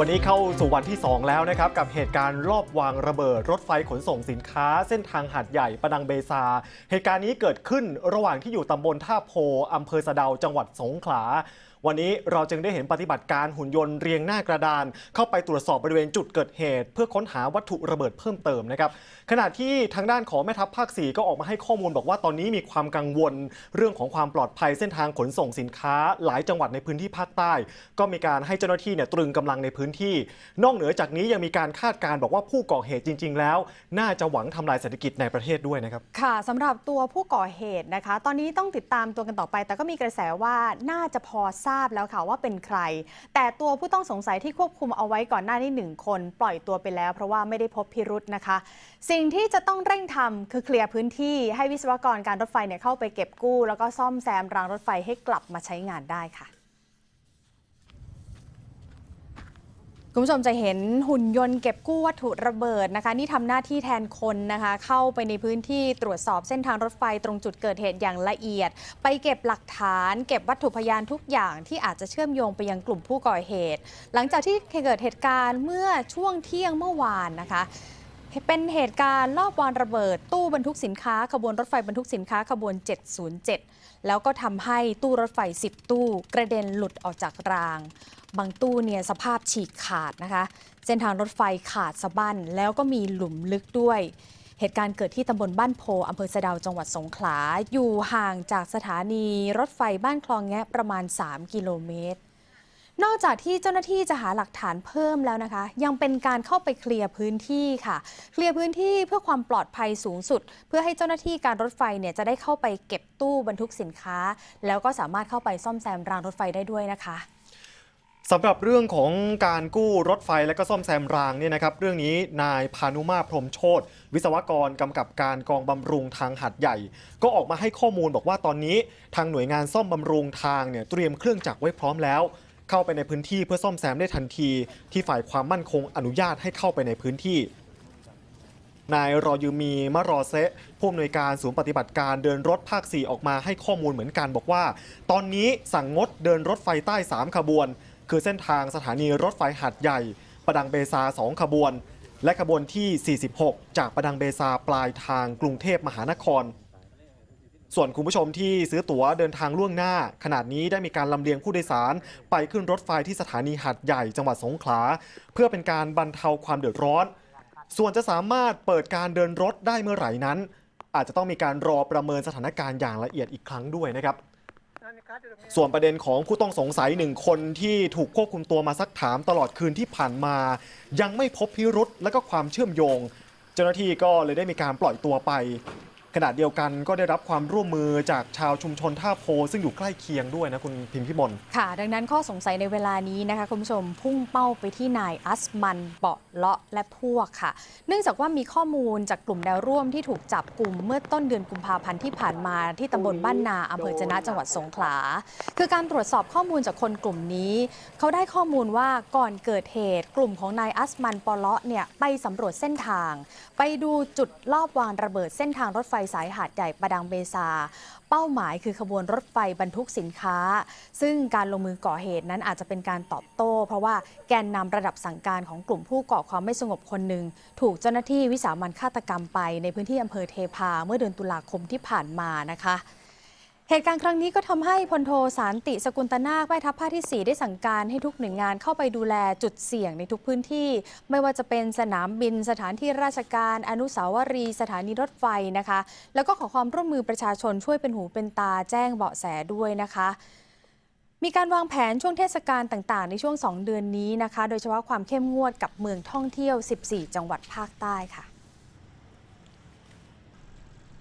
วันนี้เข้าสู่วันที่ 2 แล้วนะครับ กับเหตุการณ์รอบวางระเบิดรถไฟขนส่งสินค้า เส้นทางหาดใหญ่ประดังเบซา เหตุการณ์นี้เกิดขึ้นระหว่างที่อยู่ตำบลท่าโพอำเภอสะเดาจังหวัดสงขลา วันนี้เราจึงได้เห็นปฏิบัติการหุ่นยนต์เรียงหน้ากระดาน เข้าไปตรวจสอบบริเวณจุดเกิดเหตุ เพื่อค้นหาวัตถุระเบิดเพิ่มเติมนะครับขณะที่ทางด้านของแม่ทัพภาค 4 ก็ออกมาให้ข้อมูลบอกว่าตอนนี้มีความกังวล เรื่องของความปลอดภัยเส้นทางขนส่งสินค้า หลายจังหวัดในพื้นที่ภาคใต้ ก็มีการให้เจ้าหน้าที่เนี่ยตรึงกำลังในพื้นที่ นอกเหนือจากนี้ยังมีการคาดการณ์บอกว่าผู้ก่อเหตุจริง ๆ แล้ว น่าจะหวังทำลายเศรษฐกิจในประเทศด้วยนะครับค่ะสำหรับตัวผู้ก่อเหตุนะคะ ตอนนี้ต้องติดตามตัวกันต่อไป แต่ก็มีกระแสว่าน่าจะพอทราบราบแล้วค่ะว่าเป็นใคร แต่ตัวผู้ต้องสงสัยที่ควบคุมเอาไว้ก่อนหน้านี้หนึ่งคน ปล่อยตัวไปแล้ว เพราะว่าไม่ได้พบพิรุษนะคะ สิ่งที่จะต้องเร่งทำคือเคลียร์พื้นที่ให้วิศวกรการรถไฟเนี่ยเข้าไปเก็บกู้ แล้วก็ซ่อมแซมรางรถไฟให้กลับมาใช้งานได้ค่ะ คุณผู้ชมจะเห็นหุ่นยนต์เก็บกู้วัตถุระเบิดนะคะ นี่ทำหน้าที่แทนคนนะคะ เข้าไปในพื้นที่ตรวจสอบเส้นทางรถไฟตรงจุดเกิดเหตุอย่างละเอียด ไปเก็บหลักฐาน เก็บวัตถุพยานทุกอย่างที่อาจจะเชื่อมโยงไปยังกลุ่มผู้ก่อเหตุ หลังจากที่เกิดเหตุการณ์เมื่อช่วงเที่ยงเมื่อวานนะคะ เป็นเหตุการณ์ลอบวางระเบิด ตู้บรรทุกสินค้า ขบวนรถไฟบรรทุกสินค้าขบวน 707 แล้วก็ทำให้ตู้รถไฟ 10 ตู้กระเด็นหลุดออกจากราง บางตู้เนี่ยสภาพฉีกขาดนะคะ เส้นทางรถไฟขาดสะบั้นแล้วก็มีหลุมลึกด้วย เหตุการณ์เกิดที่ตำบลบ้านโพอำเภอสะดาวจังหวัดสงขลา อยู่ห่างจากสถานีรถไฟบ้านคลองแงะประมาณ 3 กิโลเมตร นอกจากที่เจ้าหน้าที่จะหาหลักฐานเพิ่มแล้วนะคะ ยังเป็นการเข้าไปเคลียร์พื้นที่ค่ะ เคลียร์พื้นที่เพื่อความปลอดภัยสูงสุด เพื่อให้เจ้าหน้าที่การรถไฟเนี่ยจะได้เข้าไปเก็บตู้บรรทุกสินค้า แล้วก็สามารถเข้าไปซ่อมแซมรางรถไฟได้ด้วยนะคะสำหรับเรื่องของการกู้รถไฟและก็ซ่อมแซมรางเนี่ยนะครับเรื่องนี้นายพานุมาพรมโชตวิศวกรกำกับการกองบำรุงทางหัดใหญ่ ก็ออกมาให้ข้อมูลบอกว่าตอนนี้ ทางหน่วยงานซ่อมบำรุงทางเนี่ยเตรียมเครื่องจักรไว้พร้อมแล้ว เข้าไปในพื้นที่เพื่อซ่อมแซมได้ทันทีที่ฝ่ายความมั่นคงอนุญาตให้เข้าไปในพื้นที่นายรอยูมีมะรอเซะผู้อำนวยการศูนย์ปฏิบัติการเดินรถภาค 4 ออกมาให้ข้อมูลเหมือนกันบอกว่า ตอนนี้สั่งงดเดินรถไฟใต้ 3 ขบวน คือเส้นทางสถานีรถไฟหัดใหญ่ ประดังเบซา 2 ขบวน และขบวนที่ 46 จากประดังเบซาปลายทางกรุงเทพมหานคร ส่วนคุณผู้ชมที่ซื้อตั๋วเดินทางล่วงหน้า ขนาดนี้ได้มีการลำเลียงผู้โดยสาร ไปขึ้นรถไฟที่สถานีหัดใหญ่จังหวัดสงขลา เพื่อเป็นการบรรเทาความเดือดร้อน ส่วนจะสามารถเปิดการเดินรถได้เมื่อไหร่นั้น อาจจะต้องมีการรอประเมินสถานการณ์อย่างละเอียดอีกครั้งด้วยนะครับส่วนประเด็นของผู้ต้องสงสัยหนึ่งคนที่ถูกควบคุมตัวมาซักถามตลอดคืนที่ผ่านมา ยังไม่พบพิรุษและก็ความเชื่อมโยง เจ้าหน้าที่ก็เลยได้มีการปล่อยตัวไป ขณะเดียวกันก็ได้รับความร่วมมือจากชาวชุมชนท่าโพซึ่งอยู่ใกล้เคียงด้วยนะคุณพิมพิมลค่ะ ดังนั้นข้อสงสัยในเวลานี้นะคะ คุณผู้ชมพุ่งเป้าไปที่นายอัสมันเปาะเลาะและพวกค่ะ เนื่องจากว่ามีข้อมูลจากกลุ่มแนวร่วมที่ถูกจับกลุ่มเมื่อต้นเดือนกุมภาพันธ์ที่ผ่านมาที่ตำบลบ้านนาอำเภอจนะจังหวัดสงขลา คือการตรวจสอบข้อมูลจากคนกลุ่มนี้ เขาได้ข้อมูลว่าก่อนเกิดเหตุ กลุ่มของนายอัสมันปอเลาะเนี่ยไปสำรวจเส้นทาง ไปดูจุดลอบวางระเบิดเส้นทางรถไฟสายหาดใหญ่ประดังเบซา เป้าหมายคือขบวนรถไฟบรรทุกสินค้า ซึ่งการลงมือก่อเหตุนั้นอาจจะเป็นการตอบโต้ เพราะว่าแกนนำระดับสั่งการของกลุ่มผู้ก่อความไม่สงบคนหนึ่งถูกเจ้าหน้าที่วิสามันฆาตกรรมไปในพื้นที่อำเภอเทพาเมื่อเดือนตุลาคมที่ผ่านมานะคะ เหตุการณ์ครั้งนี้ก็ทำให้พลโทสารติสกุลตนาคแม่ทัพภาคที่ 4 ได้สั่งการให้ทุกหน่วยงานเข้าไปดูแลจุดเสี่ยงในทุกพื้นที่ ไม่ว่าจะเป็นสนามบิน สถานที่ราชการ อนุสาวรีย์สถานีรถไฟนะคะ แล้วก็ขอความร่วมมือประชาชนช่วยเป็นหูเป็นตาแจ้งเบาะแสด้วยนะคะมีการวางแผนช่วงเทศกาลต่างๆ ในช่วง 2 เดือนนี้นะคะ โดยเฉพาะความเข้มงวดกับเมืองท่องเที่ยว 14 จังหวัดภาคใต้ค่ะ